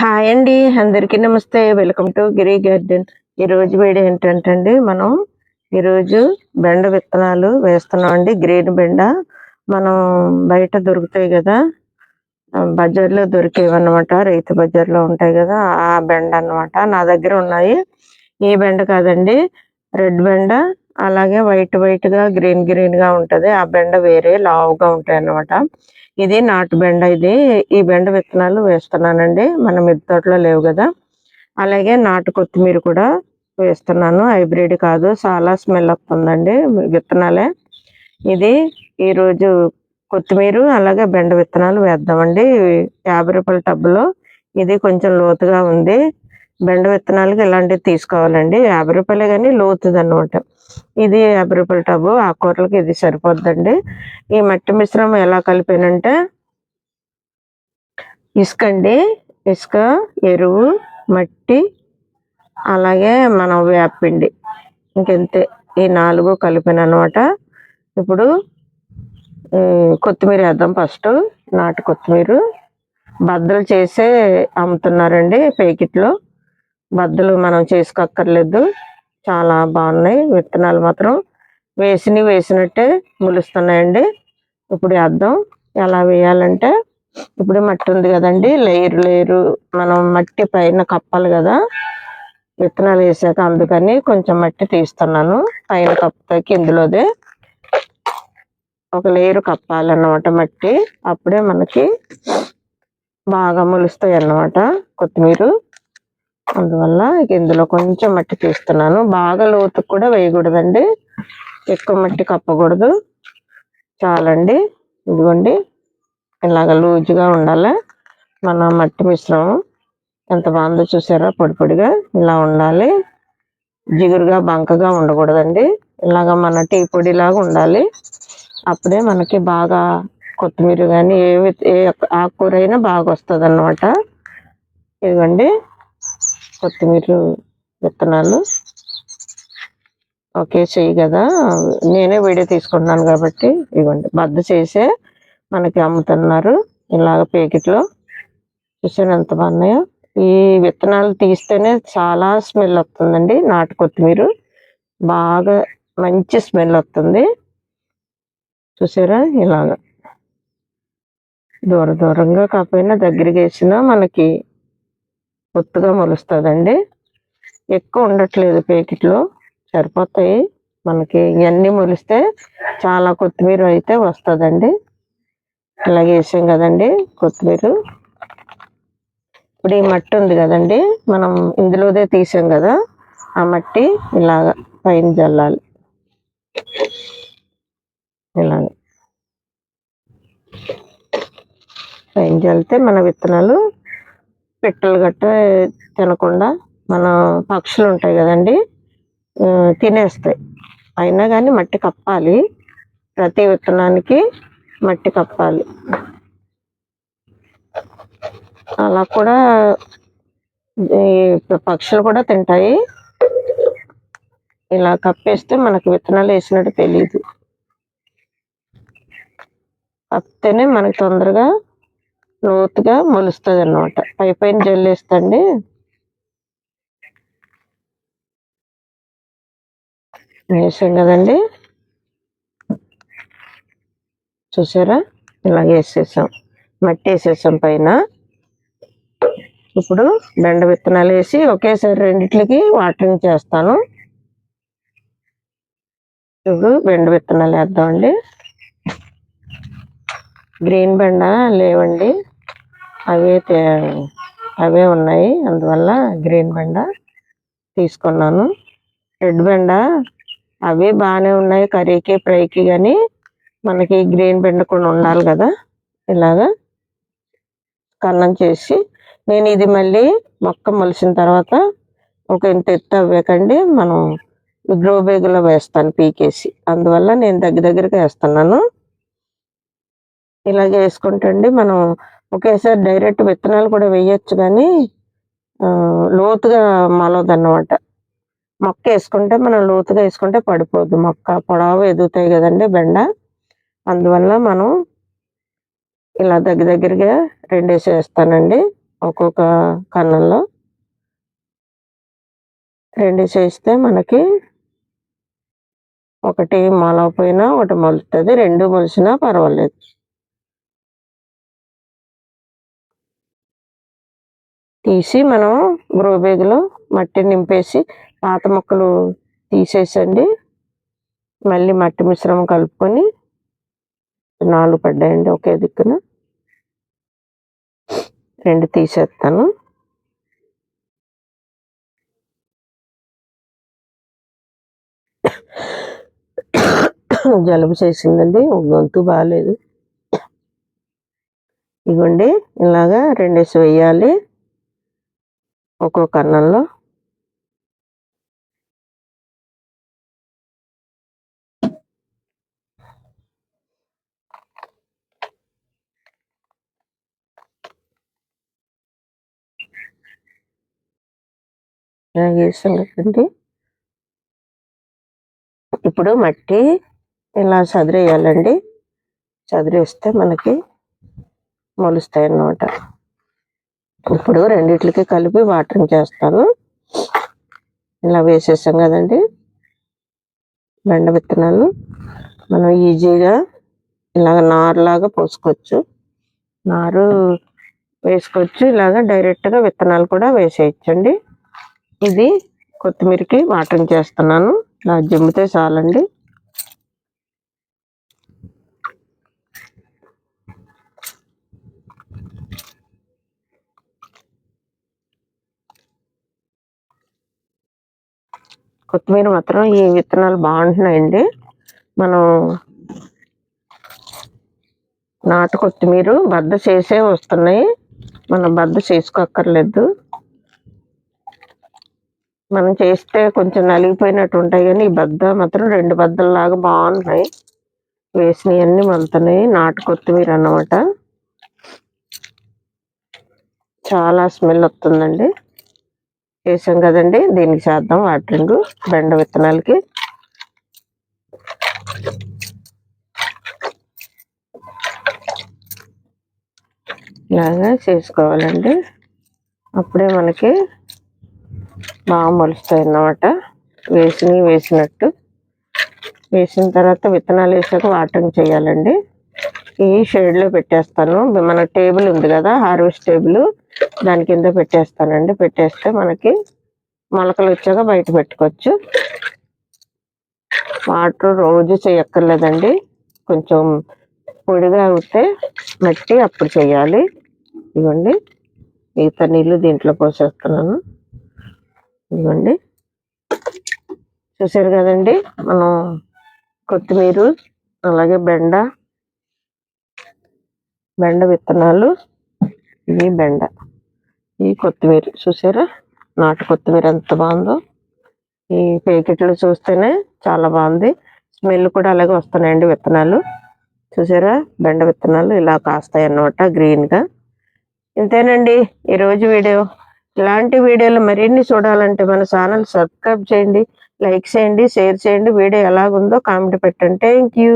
Hi అండి అందరికీ నమస్తే. వెల్కమ్ టు గిరి గార్డెన్ ఈరోజు వీడియో ఏంటంటే అండి మనం ఈరోజు బెండ విత్తనాలు వేస్తున్నాం అండి. గ్రీన్ బెండ మనం బయట దొరుకుతాయి కదా బజార్లో దొరికేవి అనమాట రైతు బజార్లో ఉంటాయి కదా ఆ బెండ అన్నమాట. నా దగ్గర ఉన్నాయి. ఈ బెండ కాదండి రెడ్ బెండ అలాగే వైట్ వైట్గా గ్రీన్ గ్రీన్గా ఉంటది. ఆ బెండ వేరే లావుగా ఉంటాయి అన్నమాట ఇది నాటు బెండ ఇది. ఈ బెండ విత్తనాలు వేస్తున్నానండి. మన మిద్దె తోటలో లేవు కదా. అలాగే నాటు కొత్తిమీర కూడా వేస్తున్నాను. హైబ్రిడ్ కాదు. చాలా స్మెల్ వస్తుందండి విత్తనాలే. ఇది ఈరోజు కొత్తిమీర అలాగే బెండ విత్తనాలు వేద్దామండి. యాభై రూపాయల టబ్బులో. ఇది కొంచెం లోతుగా ఉంది. బెండ విత్తనాలకి ఇలాంటివి తీసుకోవాలండి? యాభై రూపాయలే కానీ లోతుది అనమాట ఇది యాభై రూపాయల టబ్బు ఆకుకూరలకి ఇది సరిపోద్దండి. ఈ మట్టి మిశ్రమం ఎలా కలిపానంటే ఇసుక అండి. ఇసుక ఎరువు మట్టి అలాగే మనం వేపిండి ఇంకెంతే ఈ నాలుగు కలిపాను అనమాట ఇప్పుడు కొత్తిమీర వేద్దాం ఫస్ట్. నాటు కొత్తిమీర. బద్దలు చేసే అమ్ముతున్నారండి ప్యాకెట్లో బద్దలు మనం చేసుకోక్కర్లేదు. చాలా బాగున్నాయి. విత్తనాలు మాత్రం వేసినవి వేసినట్టే ములుస్తున్నాయండి. ఇప్పుడు వేద్దాం. ఎలా వేయాలంటే ఇప్పుడు మట్టి ఉంది కదండి. లేయరు లేయరు మనం మట్టి పైన కప్పాలి కదా. విత్తనాలు వేసాక అందుకని కొంచెం మట్టి తీస్తున్నాను. పైన కప్పుతాకి ఇందులోదే ఒక లేయరు కప్పాలన్నమాట మట్టి. అప్పుడే మనకి బాగా మొలుస్తాయి అన్నమాట కొత్తిమీర. అందువల్ల ఇందులో కొంచెం మట్టి తీస్తున్నాను. బాగా లోతు కూడా వేయకూడదండి. ఎక్కువ మట్టి కప్పకూడదు. చాలండి. ఇదిగోండి. ఇలాగ లూజుగా ఉండాలి. మన మట్టి మిశ్రమం ఎంత బాగుందో చూసారా? పొడి పొడిగా ఇలా ఉండాలి. జిగురుగా బంకగా ఉండకూడదండి. ఇలాగ మన టీ పొడిలాగా ఉండాలి. అప్పుడే మనకి బాగా కొత్తిమీర కానీ ఏ ఏ ఆకుకూర అయినా బాగా వస్తుంది అన్నమాట ఇదిగోండి. కొత్తిమీర విత్తనాలు. ఓకే చెయ్యి కదా. నేనే వీడియో తీసుకుంటున్నాను కాబట్టి ఇవ్వండి. బద్ద చేసే మనకి అమ్ముతున్నారు. ఇలాగ ప్యాకెట్లో చూసాను ఎంత బాగున్నాయో. ఈ విత్తనాలు తీస్తేనే చాలా స్మెల్ వస్తుందండి. నాటు కొత్తిమీర బాగా మంచి స్మెల్ వస్తుంది. చూసారా ఇలాగ. దూర దూరంగా కాకపోయినా దగ్గరికి వేసినా మనకి ఒత్తుగా మొలుస్తుందండి. ఎక్కువ ఉండట్లేదు ప్యాకెట్లో సరిపోతాయి. మనకి ఇవన్నీ మొలిస్తే చాలా కొత్తిమీర అయితే వస్తుందండి. ఇలాగే వేసాం కదండి కొత్తిమీర. ఇప్పుడు ఈ మట్టి ఉంది కదండి. మనం ఇందులోదే తీసాం కదా. ఆ మట్టి ఇలాగ పైన జల్లాలి. ఇలాగ పైన జల్లితే మన విత్తనాలు పిట్టలు గట్ట తినకుండా మన పక్షులు ఉంటాయి కదండి తినేస్తాయి. అయినా కానీ మట్టి కప్పాలి. ప్రతి విత్తనానికి మట్టి కప్పాలి. అలా కూడా ఈ పక్షులు కూడా తింటాయి. ఇలా కప్పేస్తే మనకి విత్తనాలు వేసినట్టు తెలియదు కప్పితేనే మనకి తొందరగా లోతుగా మొలుస్తుంది అనమాట పై పైన జల్లేస్తండి వేసాం కదండి. చూసారా? ఇలా వేసేసాం. మట్టి వేసేసాం పైన. ఇప్పుడు బెండ విత్తనాలు వేసి ఒకేసారి రెండిట్లకి వాటరింగ్ చేస్తాను. ఇప్పుడు బెండ విత్తనాలు వేద్దామండి. గ్రీన్ బెండ లేవండి. అవే అవే ఉన్నాయి. అందువల్ల గ్రీన్ బెండ తీసుకున్నాను. రెడ్ బెండ అవి బాగానే ఉన్నాయి. కర్రీకి ఫ్రైకి కానీ మనకి గ్రీన్ బెండ కూడా ఉండాలి కదా. ఇలాగా కన్నం చేసి నేను ఇది మళ్ళీ మొక్క మొలిసిన తర్వాత ఒక ఇంత ఎత్తు అవ్వకండి. మనం గ్రో బ్యాగులో వేస్తాను పీకేసి. అందువల్ల నేను దగ్గర దగ్గరగా వేస్తున్నాను. ఇలాగే వేసుకుంటండి. మనం ఒకేసారి డైరెక్ట్ విత్తనాలు కూడా వేయచ్చు కానీ లోతుగా లోతుగా అన్నమాట మొక్క వేసుకుంటే మనం లోతుగా వేసుకుంటే పడిపోద్ది. మొక్క పొడవు ఎదుగుతాయి కదండి బెండ. అందువల్ల మనం ఇలా దగ్గర దగ్గరగా రెండేసి వేస్తానండి. ఒక్కొక్క కన్నంలో రెండేసి చేస్తే మనకి ఒకటి మొలవపోయినా ఒకటి మొలుతుంది. రెండు మొలిసినా పర్వాలేదు. తీసి మనం గ్రో బ్యాగ్లో మట్టి నింపేసి పాత మొక్కలు తీసేసండి. మళ్ళీ మట్టి మిశ్రమం కలుపుకొని నాలుగు పడ్డాయండి ఒకే దిక్కున. రెండు తీసేస్తాను. జలుబు చేసిందండి గొంతు బాగాలేదు ఇవ్వండి ఇలాగా రెండేసి వేయాలి. ఒక్కొక్క అన్నంలో వేసాం కదండి ఇప్పుడు మట్టి ఇలా చదిరేయాలండి చదిరేస్తే మనకి మొలుస్తాయి అన్నమాట ఇప్పుడు రెండిట్లకి కలిపి వాటరింగ్ చేస్తాను. ఇలా వేసేసాం కదండి. బెండ విత్తనాలు. మనం ఈజీగా ఇలాగ నారులాగా పోసుకోవచ్చు. నారు వేసుకోవచ్చు. ఇలాగ డైరెక్ట్గా విత్తనాలు కూడా వేసేయచ్చండి. ఇది కొత్తిమీరకి వాటరింగ్ చేస్తున్నాను. ఇలా జమ్మితే చాలండి. కొత్తిమీర మాత్రం ఈ విత్తనాలు బాగుంటున్నాయండి. మనం నాటు కొత్తిమీర బద్ద చేసే వస్తున్నాయి. మనం బద్ద చేసుకోక్కర్లేదు. మనం చేస్తే కొంచెం నలిగిపోయినట్టు ఉంటాయి కానీ ఈ బద్ద మాత్రం రెండు బద్దల్లాగా బాగున్నాయి వేసినవన్నీ మలుతున్నాయి. నాటు కొత్తిమీర అన్నమాట. చాలా స్మెల్ వస్తుందండి. వేసాం కదండి. దీనికి చేద్దాం వాటరింగ్. బెండ విత్తనాలకి. ఇలాగా చేసుకోవాలండి. అప్పుడే మనకి బాగా మొలుస్తాయి అన్నమాట వేసినవి వేసినట్టు. వేసిన తర్వాత విత్తనాలు వేసాక వాటరింగ్ చేయాలండి. ఈ షేడ్లో పెట్టేస్తాను. మన టేబుల్ ఉంది కదా హార్వెస్ట్ టేబుల్. దాని కింద పెట్టేస్తానండి. పెట్టేస్తే మనకి మొలకలు వచ్చాక బయట పెట్టుకోవచ్చు. వాటర్ రోజు చేయక్కర్లేదండి కొంచెం పొడిగా అవుతే మట్టి అప్పుడు చేయాలి ఇవ్వండి. మిగతా నీళ్ళు దీంట్లో పోసేస్తున్నాను. ఇవ్వండి. చూసారు కదండి? మనం కొత్తిమీర అలాగే బెండ బెండ విత్తనాలు ఇవి బెండ. ఈ కొత్తిమీర చూసారా? నాటు కొత్తిమీర ఎంత బాగుందో. ఈ ప్యాకెట్లు చూస్తేనే చాలా బాగుంది. స్మెల్ కూడా అలాగే వస్తున్నాయండి విత్తనాలు. చూసారా? బెండ విత్తనాలు ఇలా కాస్తాయి అన్నమాట గ్రీన్గా. ఇంతేనండి. ఈరోజు వీడియో. ఇలాంటి వీడియోలు మరిన్ని చూడాలంటే మన ఛానల్ సబ్స్క్రైబ్ చేయండి లైక్ చేయండి షేర్ చేయండి. వీడియో ఎలాగుందో కామెంట్ పెట్టండి. Thank you